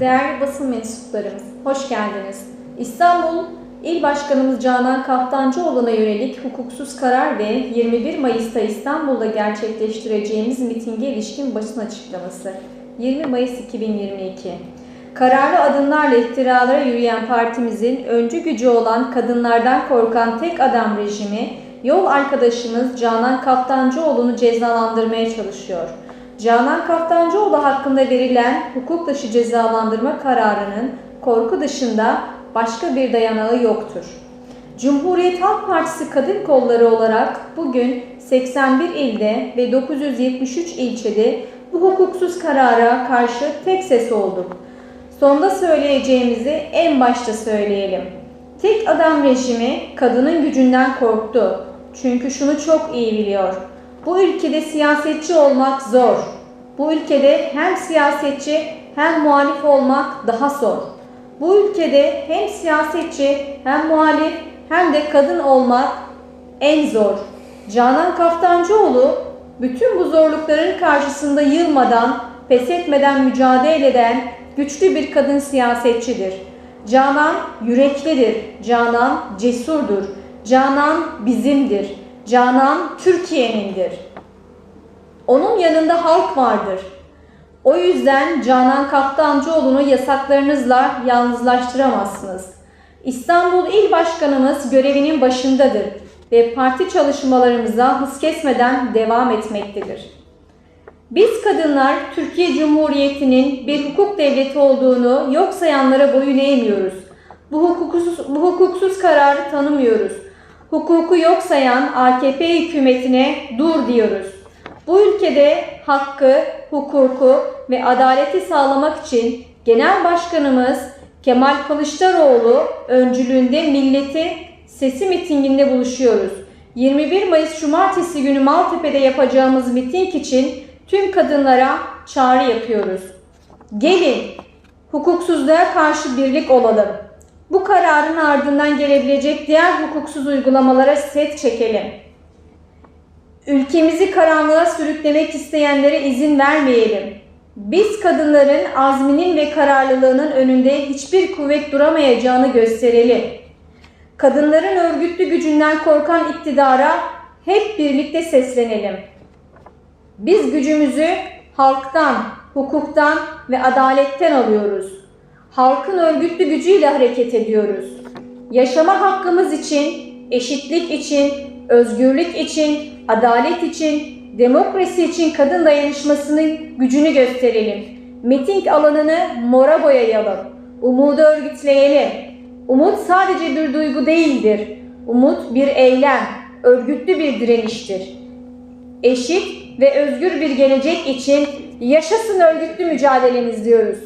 değerli basın mensuplarımız, hoş geldiniz. İstanbul İl Başkanımız Canan Kaftancıoğlu'na yönelik hukuksuz karar ve 21 Mayıs'ta İstanbul'da gerçekleştireceğimiz mitinge ilişkin basın açıklaması. 20 Mayıs 2022 Kararlı adımlarla iktiralara yürüyen partimizin öncü gücü olan kadınlardan korkan tek adam rejimi, yol arkadaşımız Canan Kaftancıoğlu'nu cezalandırmaya çalışıyor. Canan Kaftancıoğlu hakkında verilen hukuk dışı cezalandırma kararının korku dışında başka bir dayanağı yoktur. Cumhuriyet Halk Partisi kadın kolları olarak bugün 81 ilde ve 973 ilçede bu hukuksuz karara karşı tek ses olduk. Sonda söyleyeceğimizi en başta söyleyelim. Tek adam rejimi kadının gücünden korktu. Çünkü şunu çok iyi biliyor. Bu ülkede siyasetçi olmak zor. Bu ülkede hem siyasetçi hem muhalif olmak daha zor. Bu ülkede hem siyasetçi hem muhalif hem de kadın olmak en zor. Canan Kaftancıoğlu bütün bu zorlukların karşısında yılmadan, pes etmeden mücadele eden güçlü bir kadın siyasetçidir. Canan yüreklidir, Canan cesurdur, Canan bizimdir, Canan Türkiye'nindir. Onun yanında halk vardır. O yüzden Canan Kaftancıoğlu'nu yasaklarınızla yalnızlaştıramazsınız. İstanbul İl Başkanımız görevinin başındadır ve parti çalışmalarımıza hız kesmeden devam etmektedir. Biz kadınlar Türkiye Cumhuriyeti'nin bir hukuk devleti olduğunu yok sayanlara boyun eğmiyoruz. Bu hukuksuz, bu hukuksuz kararı tanımıyoruz. Hukuku yok sayan AKP hükümetine dur diyoruz. Bu ülkede hakkı, hukuku ve adaleti sağlamak için Genel Başkanımız Kemal Kılıçdaroğlu öncülüğünde milleti sesi mitinginde buluşuyoruz. 21 Mayıs Cumartesi günü Maltepe'de yapacağımız miting için tüm kadınlara çağrı yapıyoruz. Gelin hukuksuzluğa karşı birlik olalım. Bu kararın ardından gelebilecek diğer hukuksuz uygulamalara set çekelim. Ülkemizi karanlığa sürüklemek isteyenlere izin vermeyelim. Biz kadınların azminin ve kararlılığının önünde hiçbir kuvvet duramayacağını gösterelim. Kadınların örgütlü gücünden korkan iktidara hep birlikte seslenelim. Biz gücümüzü halktan, hukuktan ve adaletten alıyoruz. Halkın örgütlü gücüyle hareket ediyoruz. Yaşama hakkımız için, eşitlik için, özgürlük için, adalet için, demokrasi için kadın dayanışmasının gücünü gösterelim. Miting alanını mora boyayalım. Umudu örgütleyelim. Umut sadece bir duygu değildir. Umut bir eylem, örgütlü bir direniştir. Eşit ve özgür bir gelecek için yaşasın örgütlü mücadelemiz diyoruz.